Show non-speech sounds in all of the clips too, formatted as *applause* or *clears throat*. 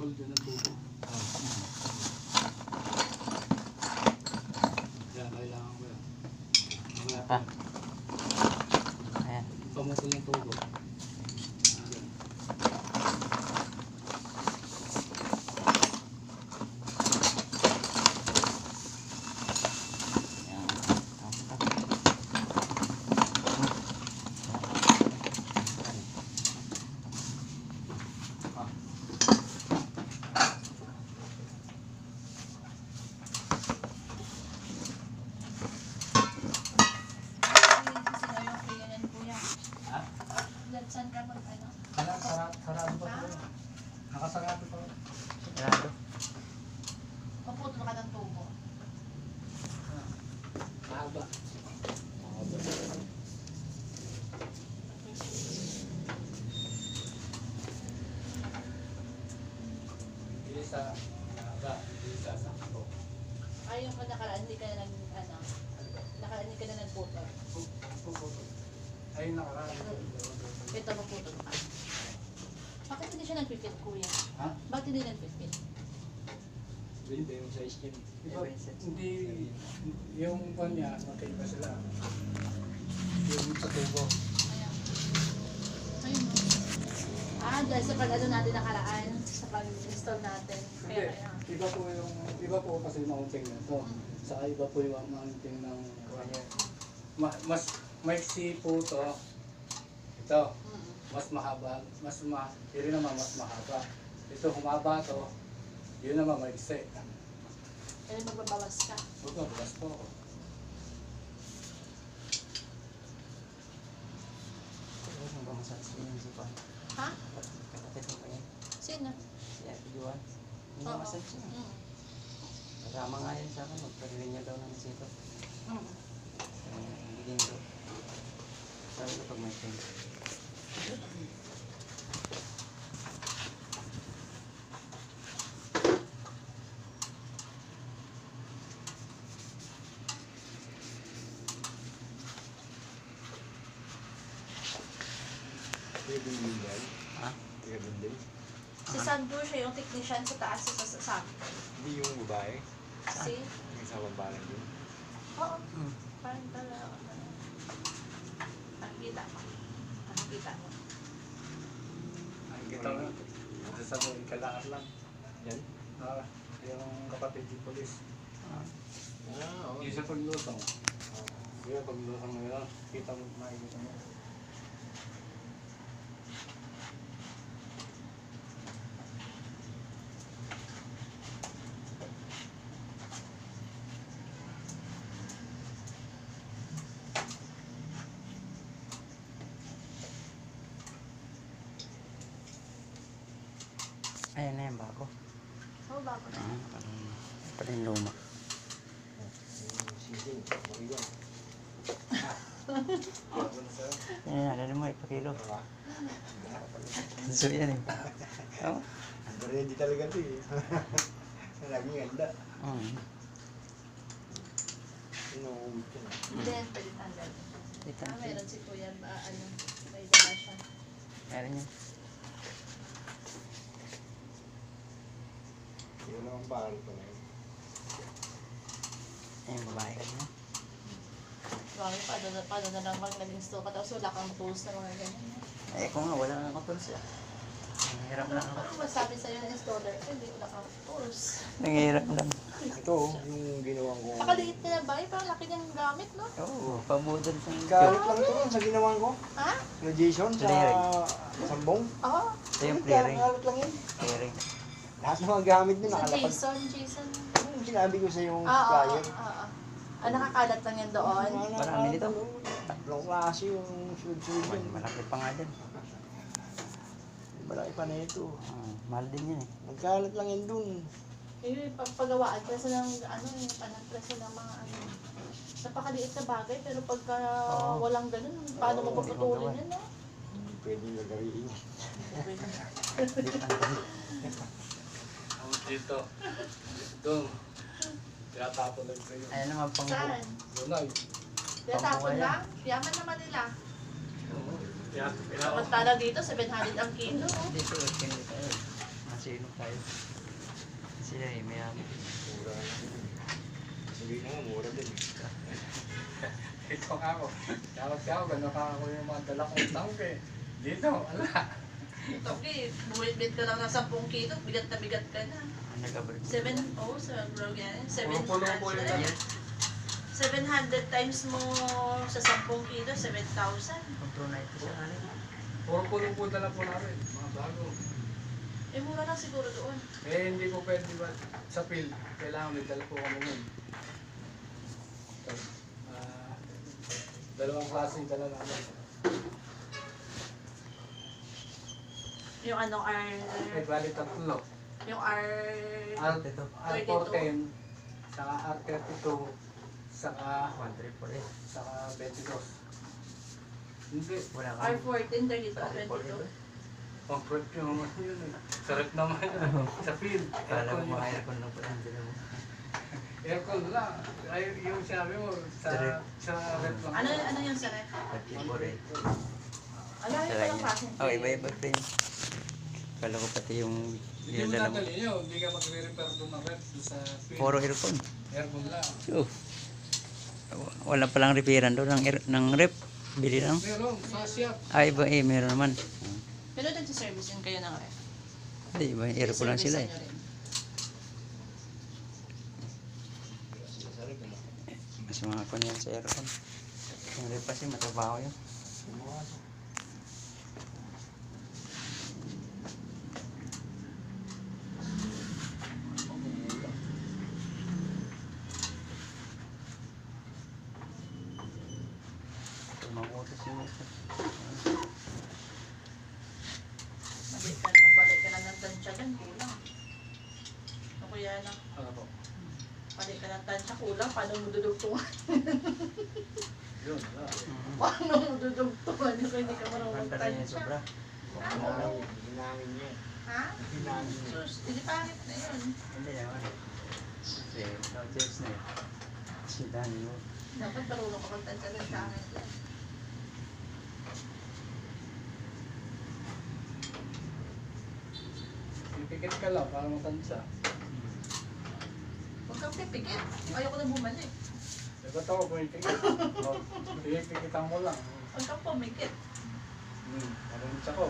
pamutol dyan ng tubo. Yan, kailangan ko yan. Mamaya pa. Ayan. Pamutol ng tubo. Ayan. Ayan. Ha? Saan ka mag ano? Sara, sara, sarado pa po. Nakasarado pa. Sarado. Paputol ka ng tubo. Mahaba. Hindi sa mahaba, hindi sa sakto. Ay, yung nakaraan, hindi ka na nag, ano, nakaraan, hindi ka na nagputol. Ayun nakaraan. Ito, paputol ka. Bakit hindi siya nagpipit, kuya? Ha? Bakit hindi nagpipit? Hindi yung size niya. Iba. Hindi, yung kanya, magkaiba sila. Yung sa tubo. Ah, dahil sa pag ano natin nakaraan, sa pag-install natin. Hindi, Kaya kaya. iba po yung, iba po kasi mounting na to. Saka iba po yung mounting ng kanya. Ma, mas, maiksi po to. Ito, Mm. mas mahaba, mas ma, yun naman mas mahaba. Ito humaba to, yun naman maiksi. Kaya magbabawas ka. Huwag ka, bukas po ako. Ano ba masasabi niyo si Juan? Ha? Kapatid mo yan? Sino? Si Ate Juan? Masasabi siya. Mm. Kasama nga yun sa akin. Magparirin niya daw ng sito. Mm. Hindi din daw. Sabi ko pag may time. Ha? Sandro siya yung technician sa taas sa sa sa Hindi yung babae, Si? yung sa baba lang yun. Oo. Hmm. Parang talaga. Nakikita mo. Nakikita mo. Kita mo, ito sa mga kalaar lang. Yan? Ah, yung kapatid ni polis. Ah, Ah, oo. Yung sa paglusong. Yung paglusong ngayon, kita mo, makikita mo. Ayan na yan bago. Oo, bago na. Ah, parang, parang luma. *laughs* Yung season, mariwan. Yan na, dali mo ipakilo. Diba? So yan eh. Oh. Ready talaga ito eh. *laughs* Laging handa. Mm. Inuumit yun. Hindi, pwede tanggal. Ito. Ah, meron si Kuya, ba, ano, may dala siya. Meron yan. Yun ang bakal ko na yun. Ayan, babae ka na. Grabe, paano na, paano na lang mag nag-install ka, tapos wala kang tools na mga ganyan. Eh, kung nga, wala nga ako tools eh. Nanghirap lang ako. Ano masabi sa'yo ng installer? Eh, hindi wala kang tools. Nanghirap lang. Ito, yung ginawa ko. Pakaliit na na bagay, parang laki ng gamit, no? Oo, pabudol sa Galit lang ito sa ginawa ko. Ha? Na Jason sa Clearing. sambong. Oo. Ito yung Kaya clearing. galit lang yun. Clearing. Lahat ng mga gamit nyo Sa nakalapag. Jason, Jason. Yung sinabi ko sa yung Ah, oo, supplier. oo, oo. Ah, nakakalat lang yan doon. Marami nito. Tatlong klase yung sunod-sunod Mal- yun. Malaki pa nga dyan. Malaki pa na ito. Ah, mahal din yan eh. Nagkalat lang yan dun. Eh, pagpagawaan, preso ng, ano, yung panang preso ng mga, ano, napakaliit na bagay, pero pagka Oo. walang ganun, paano mo Oo, paputulin hindi yun, no? Hindi pwede gagawin. Ang *laughs* dito, doon. Tinatapon lang ko yun. Ayan naman pang Saan? Doon ay. Tinatapon lang? Yaman naman nila. Samantala dito, 700 ang kilo. Dito, hindi tayo. Masino tayo. Sila eh, mayaman. Mura na. Hindi na nga, mura din. *laughs* ito nga ako. Tawag ka ako, gano'n ka ako yung mga dala kong tangke. Dito, wala. Ito, okay. Buwit-bit ka lang ng 10 kilo. Bigat na bigat ka na. Ang nag-abroad. 7, oh, sa grog yan. 700. Puno-puno po yung dala. 700 times mo sa 10 kilo, 7,000. Kontrol na ito sa kanin. Puro po dala po namin. Mga bago. Eh, mura lang siguro doon. Eh, hindi po pwede ba sa field. Kailangan may dala po kami nun. Ah, dalawang klase dala namin. Yung ano, R... Eh, bali tatlo. Yung R... R, Ito. R14, saka R32, saka, 1 3 4 eh. saka 22. Hindi. Wala ka. R14, 32, 22. Ang prep yung naman yun eh. Sarap naman yun. *laughs* Sa field. Kala Aircon mo mga aircon lang pala. Hindi na mo. Aircon lang. Ay, yung sinabi mo, sa, sa rep lang. Ano, ano yung sa ref? 34 eh. Ano yung Talaga palang klase? Oh, iba-iba pa yun. Kala ko pati yung Hindi mo dinadala mo. dadali nyo. Hindi ka magre-repair doon ng doon sa field. Puro aircon. Aircon lang. Oh. Wala palang repairan doon ng, air- ng rep. Bili lang. Meron, sa shop. Ah, iba eh, meron naman. Pero nagsiservice yun kayo ng ref. Hindi, iba aircon lang sila eh. Mas mga kon yan sa aircon. Yung rep kasi matabaho yun. Tumangutos yung ito. Mabalik ka, magbalik ka na ng tansya dyan, kulang. Ano kuya na? Ano po? Balik ka ng tansya, kulang. Paano mo dudugtungan? Yun, wala. *laughs* Paano mo dudugtungan? Hindi hindi ka marunong rin tansya. sobra. Hinangin niya. Ha? Niya. Sus, hindi pangit na yun. Hindi naman. Kasi no choice na yun. Si Dani mo. Dapat marunong ka magtansya din sa akin. Pipikit ka lang para matansya. Pipikit. Ayoko na bumalik. Ba't ako pumipikit? *laughs* Oh, Pipikitan mo lang. Huwag kang pumikit. Hmm, marunong ako.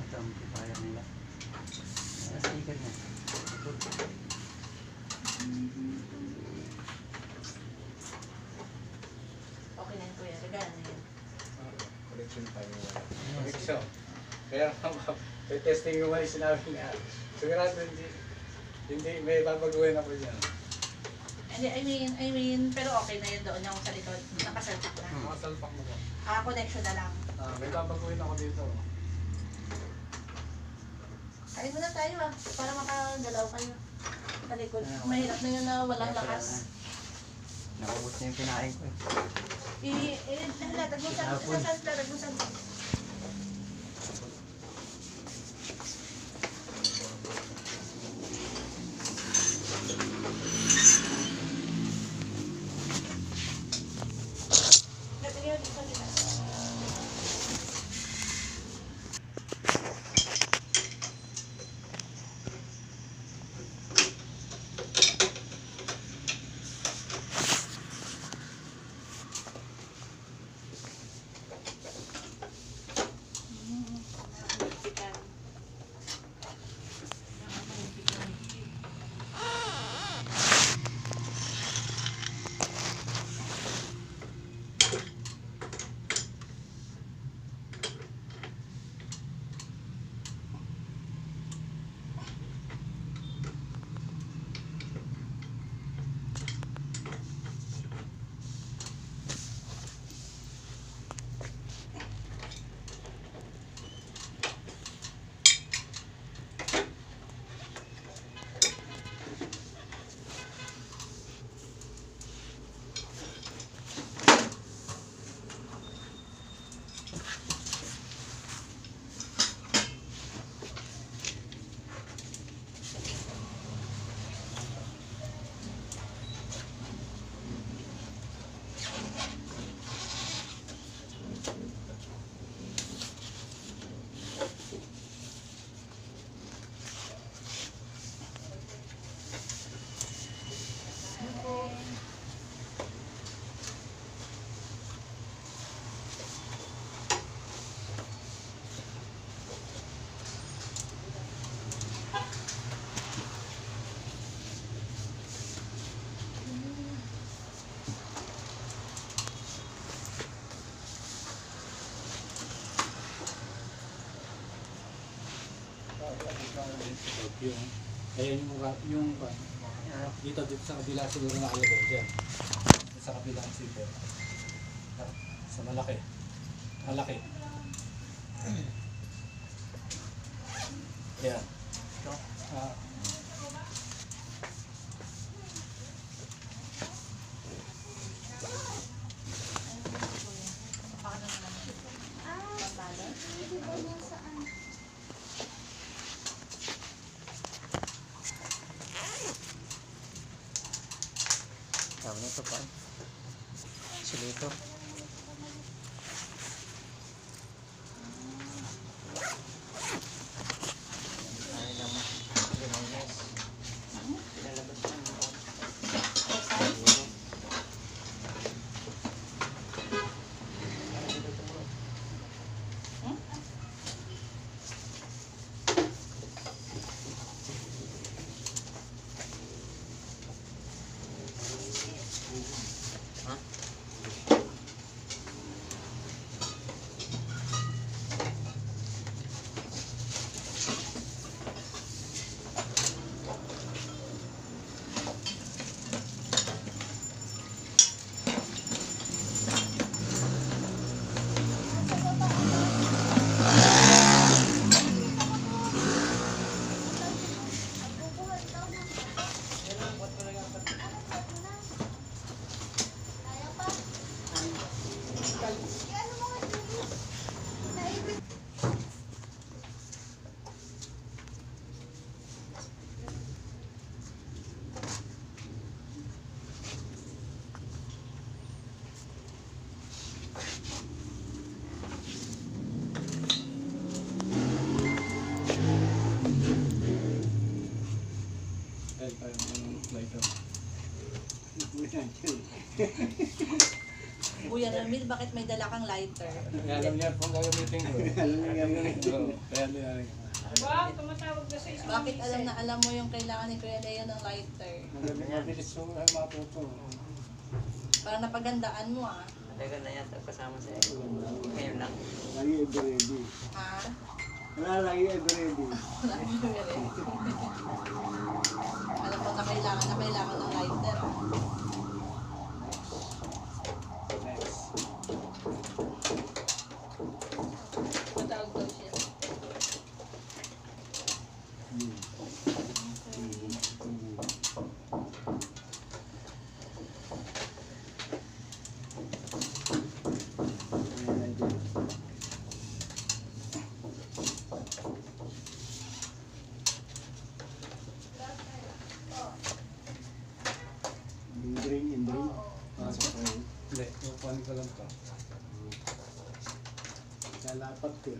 Ito ang kipaya nila. Ang sticker niya. Okay na yun kuya. Regala na yun. Collection pa yun. Connection. Kaya may testing yung mga sinabi niya. Sigurado hindi, hindi may babaguhin ako dyan. I mean, I mean, pero okay na yun doon yung sa likod. Nakasalpak na. Mga salpak mo ko. Ah, connection na lang. Ah, may babaguhin ako dito. Kain muna tayo ah, para makagalaw kayo. Sa likod. Mahirap na yun na walang lakas. Nakubos na yung kinain ko eh. I, eh, latag mo sa, sa, sa, latag mo sa. Yung ayan yung yung dito dito sa kabila siguro nakalagay dyan. Sa kabilang zipper sa malaki. Malaki. *clears throat* Yan lighter. Kuya Ramil, bakit may dala kang lighter? Alam niya kung gagamitin ko. Alam niya gagamitin Oo, Kaya niya. Bakit alam na alam mo yung kailangan ni Kuya Leo ng lighter? Mabilis yung ay matuto. Parang napagandaan mo ah. Matagal na yata kasama sa Ngayon lang. Lagi ready. Ha? Wala mo yung ready. Alam mo na kailangan na kailangan ng lighter ah. Next. Matawag daw siya. Hmm. Hmm. Hmm. Ayan, ayan. Indring, indring. Pasok ko yun. Hindi, upuan ko